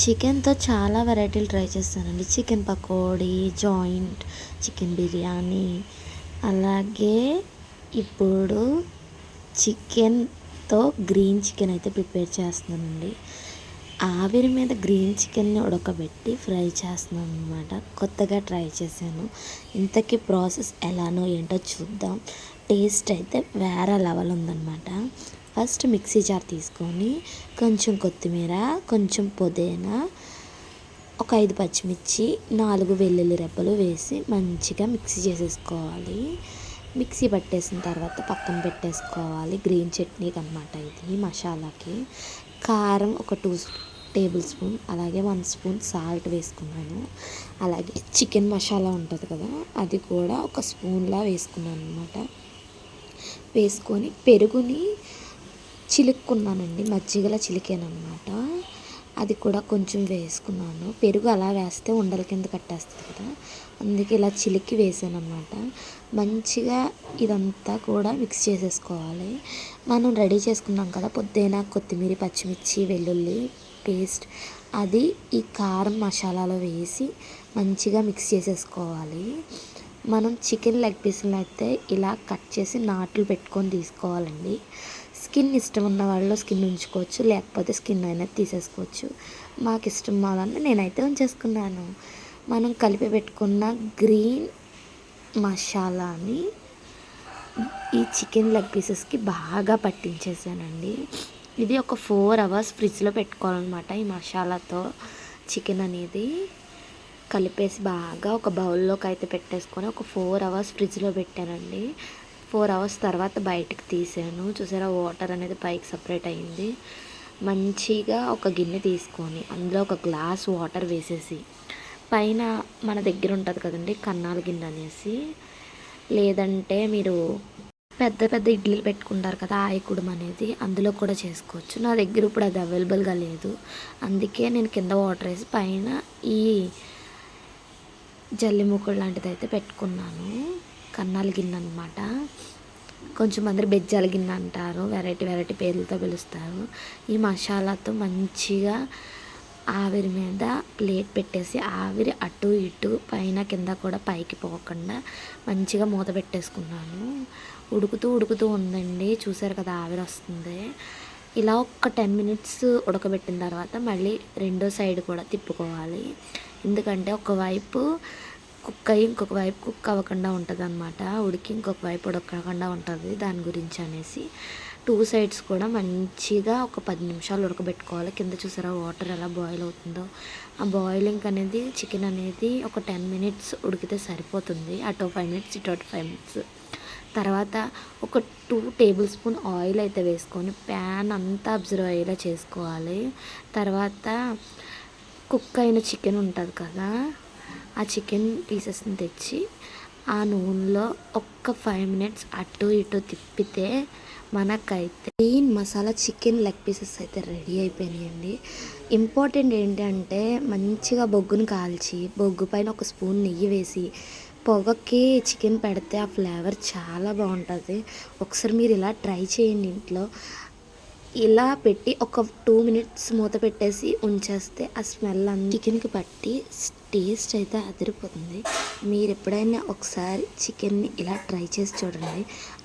చికెన్తో చాలా వెరైటీలు ట్రై చేస్తానండి. Chicken pakodi joint chicken biryani. అలాగే ఇప్పుడు చికెన్తో గ్రీన్ చికెన్ అయితే ప్రిపేర్ చేస్తున్నానండి. ఆవిరి మీద గ్రీన్ చికెన్ని ఉడకబెట్టి ఫ్రై చేస్తున్నాను అనమాట కొత్తగా ట్రై చేశాను. ఇంతకీ ప్రాసెస్ ఎలానో ఏంటో చూద్దాం. టేస్ట్ అయితే వేరే లెవెల్ ఉందన్నమాట. ఫస్ట్ మిక్సీ జార్ తీసుకొని కొంచెం కొత్తిమీర కొంచెం పుదీనా ఒక ఐదు పచ్చిమిర్చి నాలుగు వెల్లుల్లి రెబ్బలు వేసి మంచిగా మిక్సీ చేసేసుకోవాలి. మిక్సీ పట్టేసిన తర్వాత పక్కన పెట్టేసుకోవాలి. గ్రీన్ చట్నీకి అనమాట ఇది మసాలాకి. కారం ఒక టూ టేబుల్ స్పూన్ అలాగే వన్ స్పూన్ సాల్ట్ వేసుకున్నాను. అలాగే చికెన్ మసాలా ఉంటుంది కదా అది కూడా ఒక స్పూన్లా వేసుకున్నాను అనమాట వేసుకొని పెరుగుని చిలుక్కున్నానండి మజ్జిగలా చిలికానమాట అది కూడా కొంచెం వేసుకున్నాను. పెరుగు అలా వేస్తే ఉండల కింద కట్టేస్తుంది కదా అందుకే ఇలా చిలికి వేసాను అనమాట మంచిగా ఇదంతా కూడా మిక్స్ చేసేసుకోవాలి. మనం రెడీ చేసుకున్నాం కదా పొద్దున కొత్తిమీర పచ్చిమిర్చి వెల్లుల్లి పేస్ట్ అది ఈ కారం మసాలాలో వేసి మంచిగా మిక్స్ చేసేసుకోవాలి. మనం చికెన్ లెగ్ పీసులు అయితే ఇలా కట్ చేసి నాట్లు పెట్టుకొని తీసుకోవాలండి. స్కిన్ ఇష్టం ఉన్న వాళ్ళు స్కిన్ ఉంచుకోవచ్చు లేకపోతే స్కిన్ అయినా తీసేసుకోవచ్చు. మాకు ఇష్టం వాళ్ళని నేనైతే ఉంచేసుకున్నాను. మనం కలిపి పెట్టుకున్న గ్రీన్ మసాలాని ఈ చికెన్ లెగ్ పీసెస్కి బాగా పట్టించేసానండి. ఇది ఒక ఫోర్ అవర్స్ ఫ్రిడ్జ్లో పెట్టుకోవాలన్నమాట ఈ మసాలాతో చికెన్ అనేది. కలిపేసి బాగా ఒక బౌల్లోకి అయితే పెట్టేసుకొని ఒక ఫోర్ అవర్స్ ఫ్రిడ్జ్లో పెట్టానండి. ఫోర్ అవర్స్ తర్వాత బయటకు తీసాను. చూసారా? వాటర్ అనేది పైకి సపరేట్ అయింది. మంచిగా ఒక గిన్నె తీసుకొని అందులో ఒక గ్లాస్ వాటర్ వేసేసి పైన మన దగ్గర ఉంటుంది కదండి కన్నాల గిన్నె అనేసి. లేదంటే మీరు పెద్ద పెద్ద ఇడ్లీలు పెట్టుకుంటారు కదా ఆయకుడం అనేది అందులో కూడా చేసుకోవచ్చు. నా దగ్గర ఇప్పుడు అది అవైలబుల్గా లేదు. అందుకే నేను కింద వాటర్ వేసి పైన ఈ జల్లి ముక్కలు లాంటిది అయితే పెట్టుకున్నాను. కన్నాల గిన్నె అనమాట కొంచెం మంది బెజ్జాల గిన్నె అంటారు. వెరైటీ వెరైటీ పేర్లతో పిలుస్తారు. ఈ మసాలాతో మంచిగా ఆవిరి మీద ప్లేట్ పెట్టేసి ఆవిరి అటు ఇటు పైన కింద కూడా పైకి పోకుండా మంచిగా మూత పెట్టేసుకున్నాను. ఉడుకుతూ ఉడుకుతూ ఉందండి. చూసారు కదా ఆవిరి వస్తుంది. ఇలా ఒక టెన్ మినిట్స్ ఉడకబెట్టిన తర్వాత మళ్ళీ రెండో సైడ్ కూడా తిప్పుకోవాలి. ఎందుకంటే ఒకవైపు కుక్ అయ్యి ఇంకొక వైపు కుక్ అవ్వకుండా ఉంటుంది అనమాట ఉడికి ఇంకొక వైపు ఉడకకుండా ఉంటుంది. దాని గురించి అనేసి టూ సైడ్స్ కూడా మంచిగా ఒక పది నిమిషాలు ఉడకబెట్టుకోవాలి. కింద చూసారా వాటర్ ఎలా బాయిల్ అవుతుందో? ఆ బాయిలింగ్ అనేది చికెన్ అనేది ఒక టెన్ మినిట్స్ ఉడికితే సరిపోతుంది. అటు ఫైవ్ మినిట్స్ ఇటు ఫైవ్ మినిట్స్. తర్వాత ఒక టూ టేబుల్ స్పూన్ ఆయిల్ అయితే వేసుకొని ప్యాన్ అంతా అబ్జర్వ్ అయ్యేలా చేసుకోవాలి. తర్వాత కుక్ అయిన చికెన్ ఉంటుంది కదా ఆ చికెన్ పీసెస్ని తెచ్చి ఆ నూనెలో ఒక్క ఫైవ్ మినిట్స్ అటు ఇటు తిప్పితే మనకైతే green masala chicken leg pieces అయితే రెడీ అయిపోయినాయండి. ఇంపార్టెంట్ ఏంటంటే మంచిగా బొగ్గును కాల్చి బొగ్గు పైన ఒక స్పూన్ నెయ్యి వేసి పొగకి చికెన్ పెడితే ఆ ఫ్లేవర్ చాలా బాగుంటుంది. ఒకసారి మీరు ఇలా ట్రై చేయండి ఇంట్లో. ఇలా పెట్టి ఒక టూ మినిట్స్ మూత పెట్టేసి ఉంచేస్తే ఆ స్మెల్ అన్ని చికెన్కి పట్టి టేస్ట్ అయితే అదిరిపోతుంది. మీరు ఎప్పుడైనా ఒకసారి చికెన్ని ఇలా ట్రై చేసి చూడండి.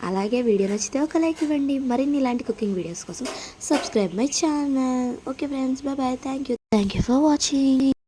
అలాగే వీడియో నచ్చితే ఒక లైక్ ఇవ్వండి. మరిన్ని ఇలాంటి కుకింగ్ వీడియోస్ కోసం subscribe my channel okay friends bye bye thank you thank you for watching